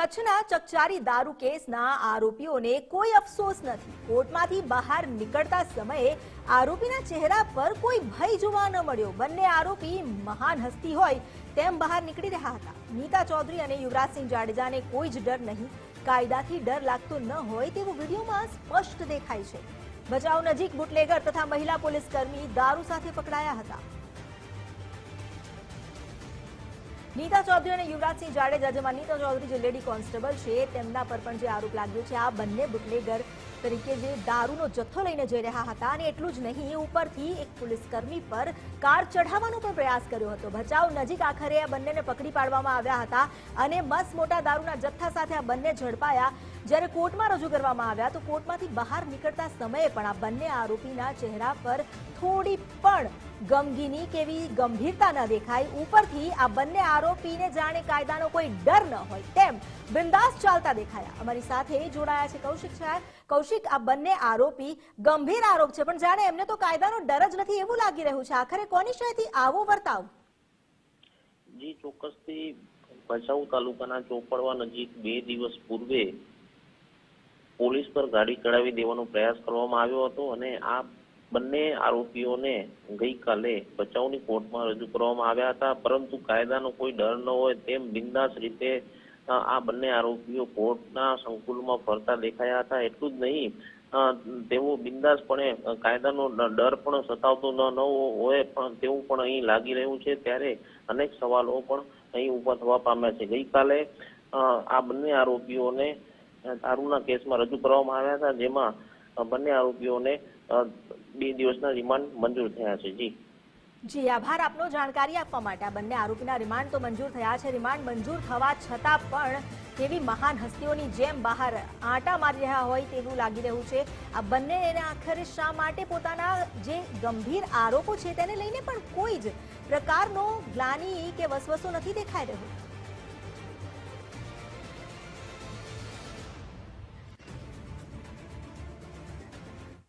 કચ્છના ચકચારી દારૂ કેસના આરોપીઓને કોઈ અફસોસ નથી. કોર્ટમાંથી બહાર નીકળતા સમયે આરોપીના ચહેરા પર કોઈ ભય જોવા ન મળ્યો. બંને આરોપી મહાન હસ્તી હોય તેમ બહાર નીકળી રહ્યા હતા. નીતા ચૌધરી અને યુવરાજસિંહ જાડેજાને કોઈ જ ડર નહીં. કાયદાથી ડર લાગતો ન હોય તેવું વિડીયોમાં સ્પષ્ટ દેખાય છે. બચાવ નજીક બુટલેગર તથા મહિલા પોલીસ કર્મી દારૂ સાથે પકડાયા હતા. નીતા ચૌધરી અને યુવરાજસિંહ જાડેજા નીતા ચૌધરી જે લેડી કોન્સ્ટેબલ છે, તેમના પર પણ જે આરોપ લાગ્યો છે, આ બંને બુટલેગર તરીકે જે દારૂનો જથ્થો લઈને જઈ રહ્યા હતા અને એટલું જ નહીં ઉપરથી એક પોલીસકર્મી પર કાર ચઢાવવાનો પણ પ્રયાસ કર્યો હતો. ભચાઉ નજીક આખરે આ બંનેને પકડી પાડવામાં આવ્યા હતા અને બસ મોટા દારૂના જથ્થા સાથે આ બંને ઝડપાયા. જ્યારે કોર્ટમાં રજૂ કરવામાં આવ્યા, તો કોર્ટમાંથી બહાર નીકળતા સમયે પણ આ બંને આરોપીના ચહેરા પર થોડી પણ ગમગીની કેવી ગંભીરતા ન દેખાય. ઉપરથી આ બંને આરોપીને જાણે કાયદાનો કોઈ ડર ન હોય. તેમ બિંદાસ ચાલતા દેખાયા. અમારી સાથે જોડાયા છે કૌશિક શાહ. કૌશિક, આ બંને આરોપી ગંભીર આરોપ છે, પણ જાણે એમને તો કાયદાનો ડર જ નથી એવું લાગી રહ્યું છે. આખરે કોની શાયથી આવો વર્તાવ? જી, ચોક્કસથી ભચાઉ તાલુકાના ચોપડવા નજીક બે દિવસ પૂર્વે પોલીસ પર ગાડી ચડાવી દેવાનો પ્રયાસ કરવામાં આવ્યો હતો અને આ બંને આરોપીઓને ગઈકાલે ભચાઉની કોર્ટમાં રજૂ કરવામાં આવ્યા હતા. પરંતુ કાયદાનો કોઈ ડર ન હોય તેમ બિંદાસ રીતે આ બંને આરોપીઓ કોર્ટના સંકુલમાં ફરતા દેખાયા હતા. એટલું જ નહીં તેઓ બિંદાસપણે કાયદાનો ડર પણ સતાવતો ન ન હોય, પણ તેવું પણ અહીં લાગી રહ્યું છે. ત્યારે અનેક સવાલો પણ અહીં ઊભા થવા પામ્યા છે. ગઈકાલે આ બંને આરોપીઓને દારૂના કેસમાં રજૂ કરવામાં આવ્યા હતા, જેમાં બંને આરોપીઓને બે દિવસના રિમાન્ડ મંજૂર થયા છે. જી. જી, આભાર આપનો જાણકારી આપવા માટે. બંને આરોપીના રિમાન્ડ તો મંજૂર થયા છે. રિમાન્ડ મંજૂર થવા છતાં પણ કેવી મહાન હસ્તીઓની જેમ બહાર આંટા મારી રહ્યા હોય તેવું લાગી રહ્યું છે. આ બંને એને આખરે શા માટે પોતાના જે ગંભીર આરોપો છે તેને લઈને પણ કોઈ જ પ્રકારનો ગ્લાની કે વસવસો નથી દેખાઈ રહ્યો.